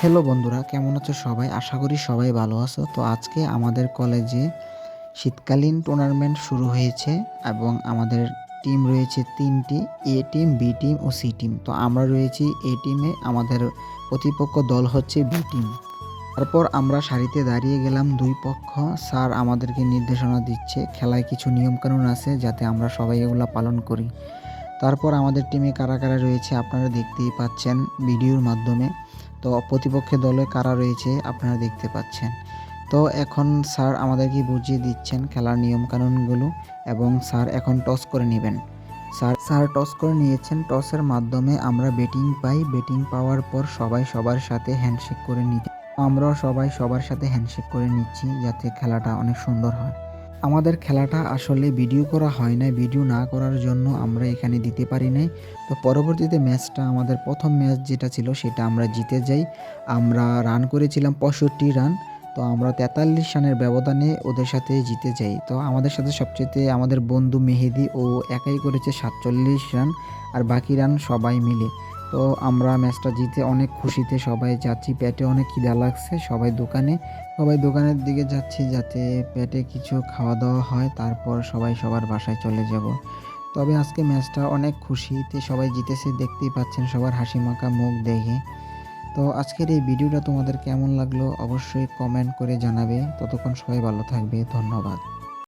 Hello বন্ধুরা, কেমন আছো সবাই? আশা করি সবাই ভালো আছো। তো আজকে আমাদের কলেজে শীতকালীন টুর্নামেন্ট শুরু হয়েছে এবং আমাদের টিম রয়েছে তিনটি এ টিম বি টিম ও সি টিম তো আমরা রয়েছি এ টিমে আমাদের প্রতিপক্ষ দল হচ্ছে বি টিম তারপর আমরা সারিতে দাঁড়িয়ে গেলাম দুই পক্ষ। স্যার আমাদেরকে নির্দেশনা দিচ্ছে, খেলায় কিছু নিয়মকানুন আছে যাতে আমরা সবাই এগুলো পালন করি। তারপর আমাদের টিমে কারা কারা রয়েছে আপনারা দেখতেই পাচ্ছেন ভিডিওর মাধ্যমে। তো প্রতিপক্ষের দলে কারা রয়েছে আপনারা দেখতে পাচ্ছেন। তো এখন স্যার আমাদেরকে বুঝিয়ে দিচ্ছেন খেলার নিয়মকানুনগুলো এবং স্যার এখন টস করে নেবেন। স্যার স্যার টস করে নিয়েছেন। টসের মাধ্যমে আমরা ব্যাটিং পাই। ব্যাটিং পাওয়ার পর সবাই সবার সাথে হ্যান্ডশেক করে নিতে আমরাও সবাই সবার সাথে হ্যান্ডশেক করে নিচ্ছি যাতে খেলাটা অনেক সুন্দর হয়। আমাদের খেলাটা আসলে ভিডিও করা হয় না ভিডিও না করার জন্য আমরা এখানে দিতে পারি নাই। তো পরবর্তীতে ম্যাচটা, আমাদের প্রথম ম্যাচ যেটা ছিল সেটা আমরা জিতে যাই। আমরা রান করেছিলাম পঁয়ষট্টি রান তো আমরা তেতাল্লিশ রানের ব্যবধানে ওদের সাথে জিতে যাই। তো আমাদের সাথে সবচেয়ে আমাদের বন্ধু মেহেদি, ও একাই করেছে সাতচল্লিশ রান আর বাকি রান সবাই মিলে। তো আমরা ম্যাচটা জিতে অনেক খুশিতে সবাই যাচ্ছি, পেটে অনেক খিদা লাগছে, সবাই দোকানে। সবাই দোকানের দিকে যাচ্ছি যাতে পেটে কিছু খাওয়া দাওয়া হয়, তারপর সবাই সবার বাসায় চলে যাব। তবে আজকে ম্যাচটা অনেক খুশিতে সবাই জিতেছে, দেখতেই পাচ্ছেন সবার হাসি মাখা মুখ দেখে তো আজকের এই ভিডিওটা তোমাদের কেমন লাগল অবশ্যই কমেন্ট করে জানাবে। ততক্ষণ সবাই ভালো থাকবে, ধন্যবাদ।